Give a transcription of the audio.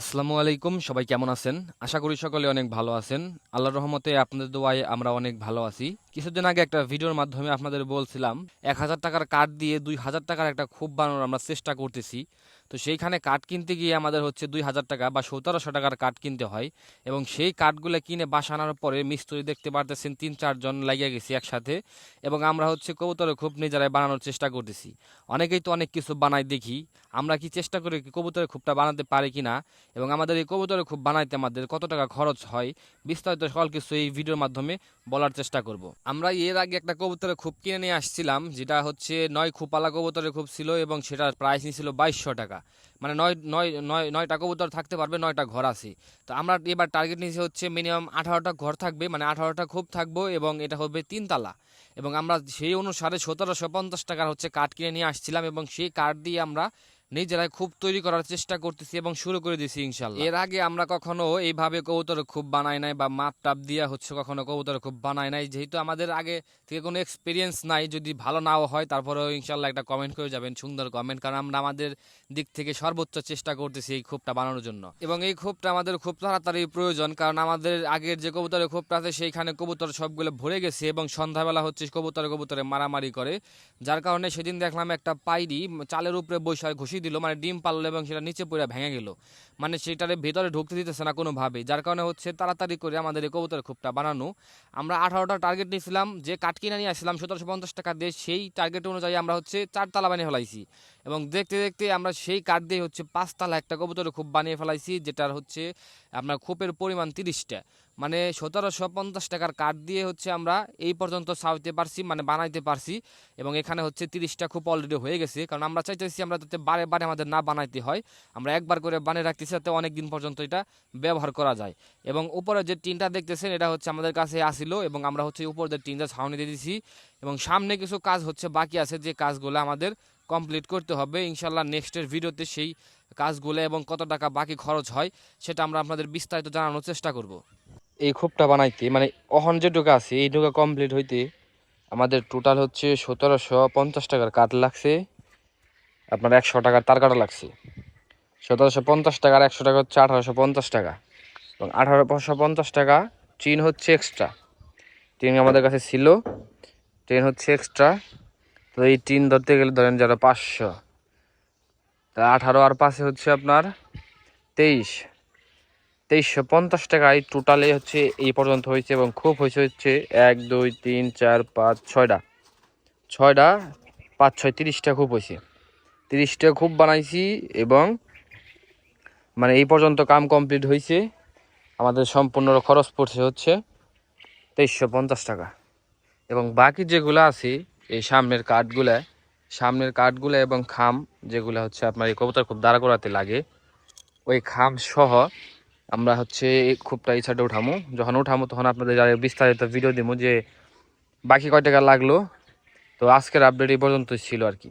আসসালামু আলাইকুম, সবাই কেমন আছেন? আশা করি সকলে অনেক ভালো আছেন। আল্লাহর রহমতে আপনাদের দোয়ায় আমরা অনেক ভালো আছি। কিছুদিন আগে একটা ভিডিওর মাধ্যমে আপনাদের বলছিলাম, এক হাজার টাকার কার্ড দিয়ে দুই হাজার টাকার একটা খুব বানানোর আমরা চেষ্টা করতেছি। তো সেইখানে কার্ড কিনতে গিয়ে আমাদের হচ্ছে দুই হাজার টাকা বা সতেরোশো টাকার কার্ড কিনতে হয় এবং সেই কার্ডগুলো কিনে বাসা আনার পরে মিস্ত্রি দেখতে পারতেছেন তিন চারজন লাগিয়ে গেছি একসাথে এবং আমরা হচ্ছে কবুতরের খুব নিজেরাই বানানোর চেষ্টা করতেছি। অনেকেই তো অনেক কিছু বানাই দেখি, আমরা কি চেষ্টা করি কবুতরের খুবটা বানাতে পারি কি না এবং আমাদের এই কবুতরের খুব বানাইতে আমাদের কত টাকা খরচ হয়, বিস্তারিত সকল কিছু এই ভিডিওর মাধ্যমে বলার চেষ্টা করব। আমরা এর আগে একটা কবুতরের খুব কিনে নিয়ে আসছিলাম, যেটা হচ্ছে নয় খুপালা কবুতরের খুব ছিল এবং সেটার প্রাইস নিয়েছিল বাইশশো টাকা। মানে নয় নয় নয়, নয়টা কবুতর থাকতে পারবে, নয়টা ঘর আছে। তো আমরা এবার টার্গেট নিয়েছি হচ্ছে মিনিমাম আঠারোটা ঘর থাকবে মানে আঠারোটা খুব থাকব এবং এটা হবে তিনতলা। এবং আমরা সেই অনুসারে সতেরোশো পঞ্চাশ টাকার হচ্ছে কাঠ কিনে নিয়ে আসছিলাম এবং সেই কাঠ দিয়ে আমরা নিজেরাই খুব তৈরি করার চেষ্টা করতেছি এবং শুরু করে দিয়েছি ইনশাল্লাহ এর আগে আমরা কখনো এইভাবে কবুতর খুব বানাই নাই বা মাপ টাপ দিয়া হচ্ছে কখনো কবুতর খুব বানাই নাই। যেহেতু আমাদের আগে থেকে কোনো এক্সপিরিয়েন্স নাই, যদি ভালো নাও হয় তারপরেও ইনশাল্লাহ একটা কমেন্ট করে যাবেন, সুন্দর কমেন্ট কারণ আমরা আমাদের দিক থেকে সর্বোচ্চ চেষ্টা করতেছি এই খোপটা বানানোর জন্য। এবং এই খোপটা আমাদের খুব তাড়াতাড়ি প্রয়োজন, কারণ আমাদের আগের যে কবুতরের খোপটা আছে সেইখানে কবুতর সবগুলো ভরে গেছে এবং সন্ধ্যাবেলা হচ্ছে কবুতরে কবুতরে মারামারি করে। যার কারণে সেদিন দেখলাম একটা পাইরি চালের উপরে বৈশাখ ঘুষি দিল মানে ডিম পারল এবং সেটা নিচে পড়ে ভেঙে গেল। মানে সেটার ভেতরে ঢুকতে দিতেছে না কোনোভাবেই যার কারণে হচ্ছে তাড়াতাড়ি করে আমাদের এই কবুতরের খুবটা বানানো। আমরা আঠারোটা টার্গেট নিয়েছিলাম, যে কাটকিনা নিয়ে আসছিলাম সতেরোশো পঞ্চাশ টাকা দিয়ে, সেই টার্গেট অনুযায়ী আমরা হচ্ছে চার তালা বানিয়ে ফেলাইছি। এবং দেখতে দেখতে আমরা সেই কাঠ দিয়ে হচ্ছে পাঁচতলা একটা কবুতরের খুব বানিয়ে ফেলাইছি, যেটার হচ্ছে আপনার খোপের পরিমাণ তিরিশটা। মানে সতেরোশো পঞ্চাশ টাকার কাঠ দিয়ে হচ্ছে আমরা এই পর্যন্ত সাউতে পারছি মানে বানাইতে পারছি এবং এখানে হচ্ছে তিরিশটা খুব অলরেডি হয়ে গেছে। কারণ আমরা চাইতেছি আমরা যাতে বারে বারে আমাদের না বানাইতে হয়, আমরা একবার করে বানিয়ে রাখতেছি যাতে অনেক দিন পর্যন্ত এটা ব্যবহার করা যায়। এবং উপরে যে টিনটা দেখতেছেন, এটা হচ্ছে আমাদের কাছে আসিল এবং আমরা হচ্ছে উপর যে টিনটা ছাউনি দিয়ে দিয়েছি এবং সামনে কিছু কাজ হচ্ছে বাকি আছে, যে কাজগুলো আমাদের কমপ্লিট করতে হবে। ইনশাল্লাহ নেক্সটের ভিডিওতে সেই কাজগুলো এবং কত টাকা বাকি খরচ হয়, সেটা আমরা আপনাদের বিস্তারিত জানানোর চেষ্টা করব। এই খোপটা বানাইতে মানে অহন যে ঢোকা আছে এই ঢোকা কমপ্লিট হইতে আমাদের টোটাল হচ্ছে সতেরোশো পঞ্চাশ টাকার কাঠ লাগছে। আপনার একশো টাকার তার কাটা লাগছে। সতেরোশো পঞ্চাশ টাকার একশো টাকা হচ্ছে আঠারোশো পঞ্চাশ টাকা। এবং আঠারোশো পঞ্চাশ টাকা ট্রেন হচ্ছে এক্সট্রা ট্রেন আমাদের কাছে ছিল। ট্রেন হচ্ছে এক্সট্রা তো এই টিন ধরতে গেলে ধরেন যারা পাঁচশো, তা আঠারো আর পাশে হচ্ছে আপনার তেইশ। তেইশশো পঞ্চাশ টাকায় টোটালে হচ্ছে এই পর্যন্ত হয়েছে এবং খুব হয়েছে হচ্ছে এক, দুই, তিন, চার, পাঁচ, ছয়টা। ছয়টা, পাঁচ, ছয়, তিরিশটা খুব হয়েছে। তিরিশটা খুব বানাইছি এবং মানে এই পর্যন্ত কাম কমপ্লিট হয়েছে। আমাদের সম্পূর্ণ খরচ পড়ছে হচ্ছে তেইশশো পঞ্চাশ টাকা। এবং বাকি যেগুলো আছে এই সামনের কাঠগুলা সামনের কাঠগুলা এবং খাম যেগুলো হচ্ছে আপনার এই কবুতর খুব দাঁড়া করাতে লাগে, ওই খাম সহ আমরা হচ্ছে খুবটা এই সাইডে উঠামো। যখন উঠামো তখন আপনাদের বিস্তারিত ভিডিও দিব যে বাকি কয় টাকা লাগল। তো আজকের আপডেট এই পর্যন্ত ছিল আর কি।